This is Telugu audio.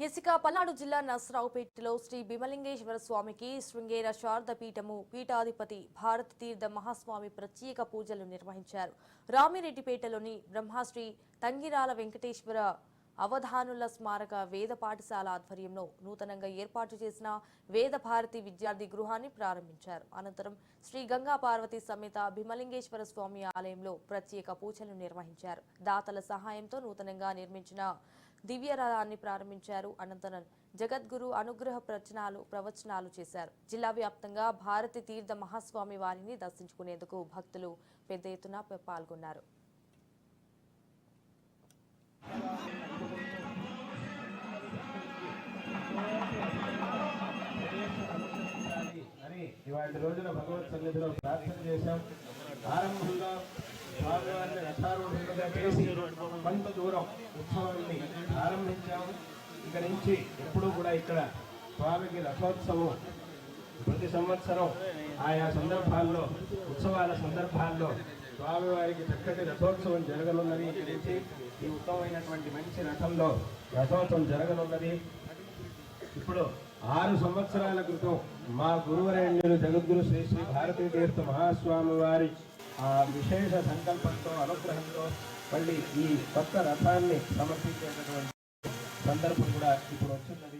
ఇసుక పల్నాడు జిల్లా నసరావుపేటలో శ్రీ భీమలింగేశ్వర స్వామికి శృంగేర శారదపీఠము పీఠాధిపతి భారత తీర్థ మహాస్వామి ప్రత్యేక పూజలు నిర్వహించారు. రామిరెడ్డిపేటలోని బ్రహ్మశ్రీ తంగిరాల వెంకటేశ్వర అవధానుల స్మారక వేద పాఠశాల ఆధ్వర్యంలో నూతనంగా ఏర్పాటు చేసిన వేద భారతి విద్యార్థి గృహాన్ని ప్రారంభించారు. అనంతరం శ్రీ గంగా పార్వతి సమేత భీమలింగేశ్వర స్వామి ఆలయంలో ప్రత్యేక పూజలు నిర్వహించారు. దాతల సహాయంతో నూతనంగా నిర్మించిన దివ్య రథాన్ని ప్రారంభించారు. అనంతరం జగద్గురు అనుగ్రహ ప్రవచనాలు ప్రవచనాలు చేశారు. జిల్లా వ్యాప్తంగా భారతి తీర్థ మహాస్వామి వారిని దర్శించుకునేందుకు భక్తులు పెద్ద ఎత్తున పాల్గొన్నారు. అని ఇవాటి రోజున భగవత్ సన్నిధిలో ప్రార్థన చేశాం. ఆరంభంలో చేసి కొంత దూరం ఉత్సవాన్ని ప్రారంభించాము. ఇక నుంచి ఎప్పుడూ కూడా ఇక్కడ స్వామికి రథోత్సవం ప్రతి సంవత్సరం ఆయా సందర్భాల్లో ఉత్సవాల సందర్భాల్లో స్వామివారికి చక్కటి రథోత్సవం జరగనున్నది. గురించి ఈ ఉత్తమమైనటువంటి మంచి రథంలో రథోత్సవం జరగనున్నది. ఇప్పుడు ఆరు సంవత్సరాల క్రితం మా గురువరేణ్యులు జగద్గురు శ్రీ శ్రీ భారతీ తీర్థ మహాస్వామి వారి ఆ విశేష సంకల్పంతో అనుగ్రహంతో మళ్ళీ ఈ కొత్త రథాన్ని సమర్పించేటటువంటి సందర్భం కూడా ఇప్పుడు వచ్చిందని